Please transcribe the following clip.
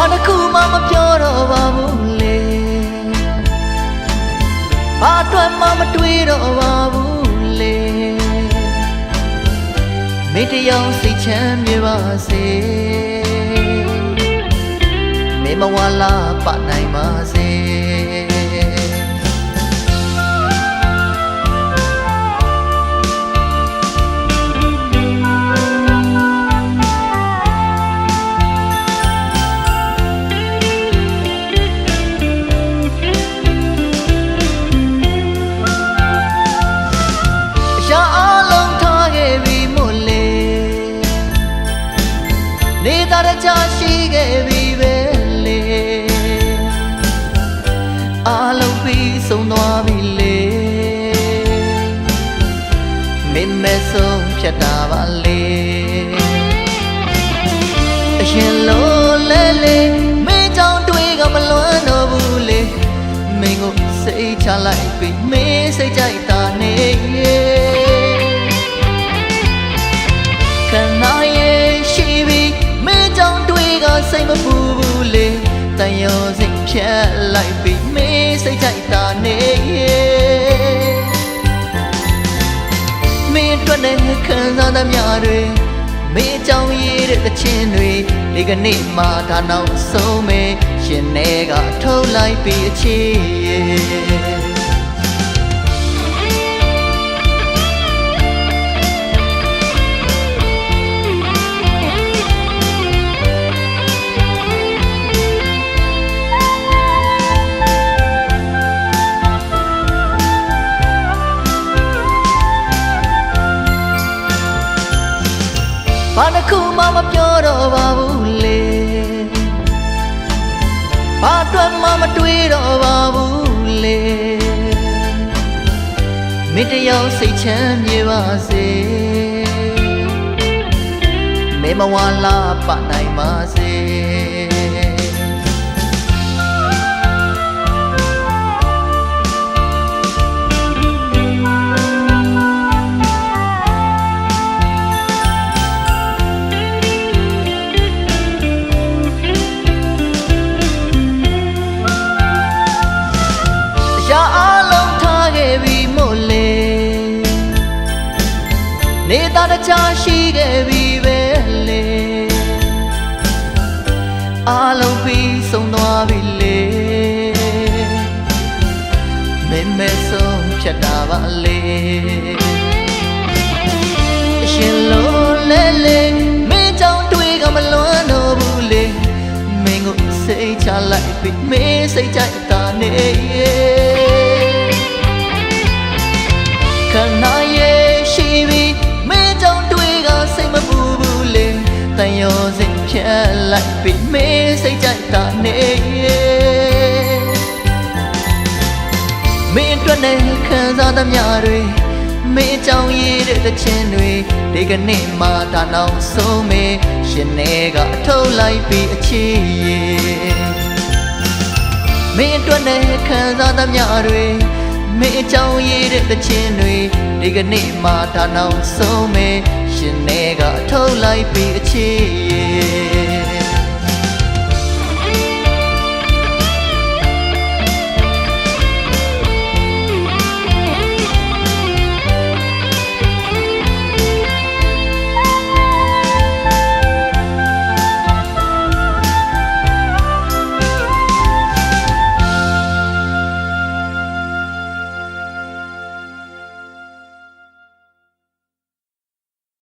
ဘာတစ်ခုမှမပြောတော့ပါဘူးလေဘာအတွက်မှမတွေးတော့ပါဘူးလေမိတယောင်စိတ်ချမ်းမြေပါစေမေမဝလာပနိုင်ပါစေ နေတာတကြရှိခဲ့ပြီပဲလေအလုံးပြီးဆုံးသွားပြီလေမင်းမဲ့ဆုံးဖြတ်တာပါလေအရှင်လို့လဲလေမင်းကြောင့်တွေးကမလွမ်းတော့ဘူးလေမင်းကိုစိတ်ချလိုက်ပြီ ရောစိတ်ဖြတ်လိုက်ပြီမင်းစိတ်ကြိုက်တာနေမင်းအတွက်နဲ့ခံစားသမျှတွေမင်းကြောင့်ရည်တဲ့တခြင်းတွေဒီကနေ့မှဒါနောက်ဆုံးပဲရှင်နေကထုတ်လိုက်ပြီအချ ဘာတစ်ခုမှမပြောတော့ပါဘူးလေဘာအတွက်မှမတွေးတော့ပါဘူးလေမိတယောက်စိတ်ချမ်းမြေပါစေမေမဝလာပနိုင်ပါစေ နေတာတခြားရှိခဲ့ပြီပဲလေအလုံးပြီးဆုံးသွားပြီလေမင်းမဲဆုံးဖြတ်တာပါလေအရှင်လို့လဲလေမင်းကြောင့်တွေးကမလွမ်းတော့ဘူးလေမင်းကိုစိတ်ချလိုက်ပြီမင်းစိတ်ကြိုက်တာနေခဏ လိုက်ပြီမင်းစိတ်ကြိုက်တာနေမင်းအတွက်နဲ့ခံစားသမျှတွေမင်းကြောင့်ရည်တဲ့တခြင်းတွေဒီကနေ့မှဒါနောက်ဆုံးမေရှင်နေကအထုတ်လိုက်ပြီးအချစ်ရဲ့မင်းအတွက်နဲ့ခံစားသမျှတွေမင်းကြောင့်ရည်တဲ့တခြင်းတွေဒီကနေ့မှဒါနောက်ဆုံးမေရှင်နေကအထုတ်လိုက်ပြီးအချစ်